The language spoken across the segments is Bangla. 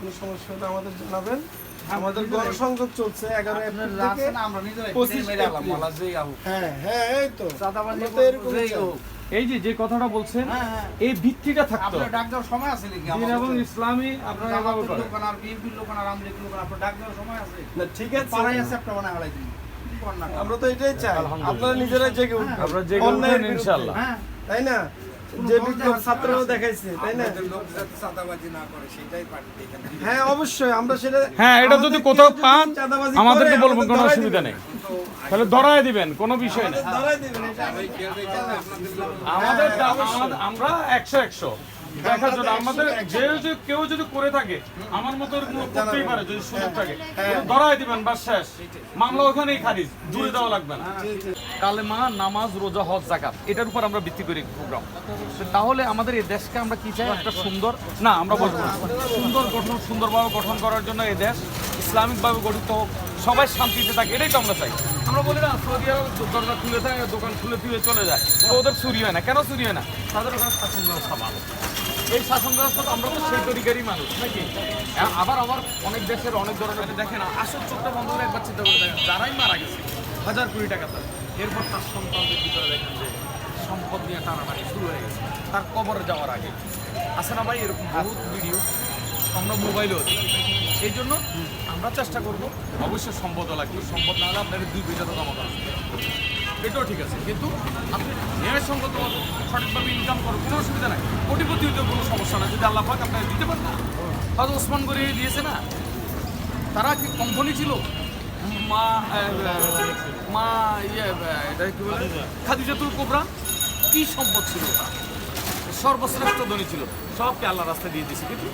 কোনো সমস্যা হলে আমাদের জানাবেন আমাদের গণসংযোগ চলছে এগারো এপ্রিল থেকে আমরা নিজেরাই পঁচিশ হ্যাঁ হ্যাঁ এই তো এরকম যেই চাই। হোক। এই যে যে কথাটা বলছেন হ্যাঁ, হ্যাঁ। এই ভিত্তিটা থাকতো ডাক দেওয়ার সময় আছে নাকি দিন এবং ইসলামী আপনারা এভাবে করেন লোক আর বিএনপির লোক আর আওয়ামী লীগের লোক ডাক দেওয়ার সময় আছে? না ঠিক আছে বানায় দিন। আমরা তো এটাই চাই আপনারা নিজেরাই জেগে উঠবেন আপনারা জেগে উঠবেন। ইনশাআল্লাহ। হ্যাঁ। তাই না যে দল ছাত্ররাও দেখাইছে তাই না? লোক যাতে চাঁদাবাজি না করে সেটাই পার্টি হ্যাঁ অবশ্যই আমরা সেটা হ্যাঁ এটা যদি কোথাও পান আমাদেরকে বলবেন আমাদের কোনো ধরায় অসুবিধা দিবেন। নেই তাহলে ধরায় দিবেন কোনো বিষয় আমাদের- আমরা একশো একশো। দেখার জন্য। আমাদের যে যে কেউ যদি করে থাকে আমার মতো করতেই পারে যদি সুযোগ থাকে। ওটা দিবেন বা শেষ। মামলা ওখানেই খারিজ জুড়ে দেওয়া লাগবে না। কালেমা নামাজ রোজা হজ জাকাত এটার উপর আমরা ভিত্তি করি প্রোগ্রাম তাহলে আমাদের এই দেশকে আমরা কি চাই? একটা সুন্দর না আমরা বলব। সুন্দর গঠন সুন্দরভাবে গঠন করার জন্য এই দেশ ইসলামিকভাবে গঠিত হোক সবাই শান্তিতে থাকে এটাই তো আমরা চাই। আমরা বলি না সৌদি আরব দরজা খুলে থাকে দোকান খুলে খুলে চলে যায়। তো ওদের চুরি হয় না। কেন চুরি হয় না? তাদের ওখানে শাসন ব্যবস্থা ভালো। এই শাসন ব্যবস্থা তো আমরা তো সেই তরিকারই মানুষ নাকি? আবার আবার অনেক দেশের অনেক ধরনের দেখেন আসল চোখটা বন্ধ করে একবার চিন্তা করে দেখেন যারাই মারা গেছে হাজার কোটি টাকা তার। এরপর তার সন্তানদের ভিতরে দেখেন যে সম্পদ নিয়ে টানাটানি শুরু হয়ে গেছে। তার কবরে যাওয়ার আগে। আছে না ভাই এরকম বহুত ভিডিও। আমরা মোবাইলও। এই জন্য আমরা চেষ্টা করব, অবশ্যই সম্পদও লাগবে। সম্পদ না হলে আপনাকে দুই পয়সা তো জমা করা যাবে। এটাও ঠিক আছে, কিন্তু আপনি ন্যায়সঙ্গত সঠিকভাবে ইনকাম করো কোনো অসুবিধা নাই। কোটিপতি হইতে কোনো সমস্যা নাই। যদি আল্লাহ পাক আপনাকে দিতে পারেন না হয়তো ওসমান করে দিয়েছে না। তারা কি কোম্পানি ছিল? মা মা ইয়ে এটা কি বলে? খাদিজাতুল কোবরা। কী সম্পদ ছিল তার সর্বশ্রেষ্ঠ ধনী ছিল। সবকে আল্লাহ রাস্তা দিয়ে দিয়েছে। কিন্তু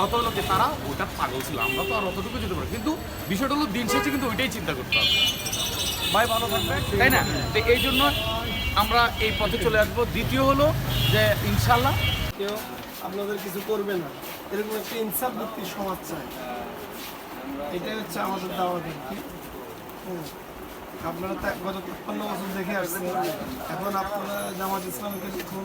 কথা হলো যে তারা ওটা পাগল ছিল। আমরা তো আর অতটুকু যেতে পারি। কিন্তু বিষয়টা হলো দিন শেষে কিন্তু ওইটাই চিন্তা করতে হবে। ভাই, ভালো থাকবে তাই না? তো এই জন্য আমরা এই পথে চলে আসব। দ্বিতীয় হলো যে ইনশাল্লাহ কেউ আপনাদের কিছু করবে না। এরকম একটা ইনসাফ ভিত্তিক সমাজ চাই। এটাই হচ্ছে আমাদের দাওয়া ভিত্তি। আপনারা গত তিপ্পান্ন বছর দেখে আসছেন। এখন আপনারা জামাত ইসলামকে দেখুন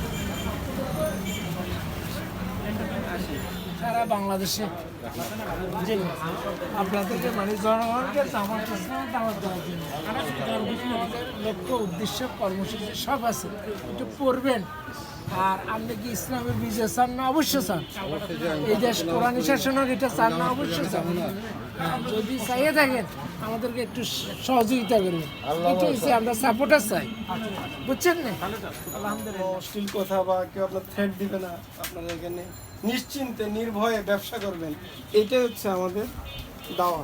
সারা বাংলাদেশে যে আপনাদেরকে মানে জনগণকে জামাত ইসলাম দাওয়াত দেওয়ার জন্য লক্ষ্য, উদ্দেশ্য, কর্মসূচি সব আছে। একটু পড়বেন। আর আপনি কি ইসলামের বিজয় চান না? অবশ্যই চান এই দেশ কোরআন শাসন হোক, এটা চান না? অবশ্যই চান যদি চাইয়ে থাকেন, আমাদেরকে একটু সহযোগিতা করবেন। এটা হচ্ছে আমরা সাপোর্টার চাই। বুঝছেন না? অশ্লীল কথা বা কেউ আপনার থ্রেট দিবে না আপনাদের এখানে নিশ্চিন্তে, নির্ভয়ে ব্যবসা করবেন। এটাই হচ্ছে আমাদের দাওয়া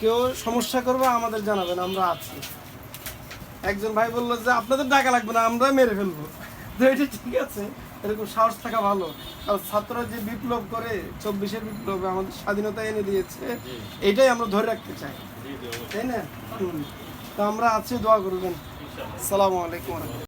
কেউ সমস্যা করবে, আমাদের জানাবেন, আমরা আছি। একজন ভাই বলল যে, আপনাদের টাকা লাগবে না আমরা মেরে ফেলব। তো এটা ঠিক আছে এরকম সাহস থাকা ভালো। কারণ ছাত্ররা যে বিপ্লব করে চব্বিশের বিপ্লব আমাদের স্বাধীনতা এনে দিয়েছে এটাই আমরা ধরে রাখতে চাই। তাই না। তো আমরা আছি দোয়া করবেন। সালামু আলাইকুম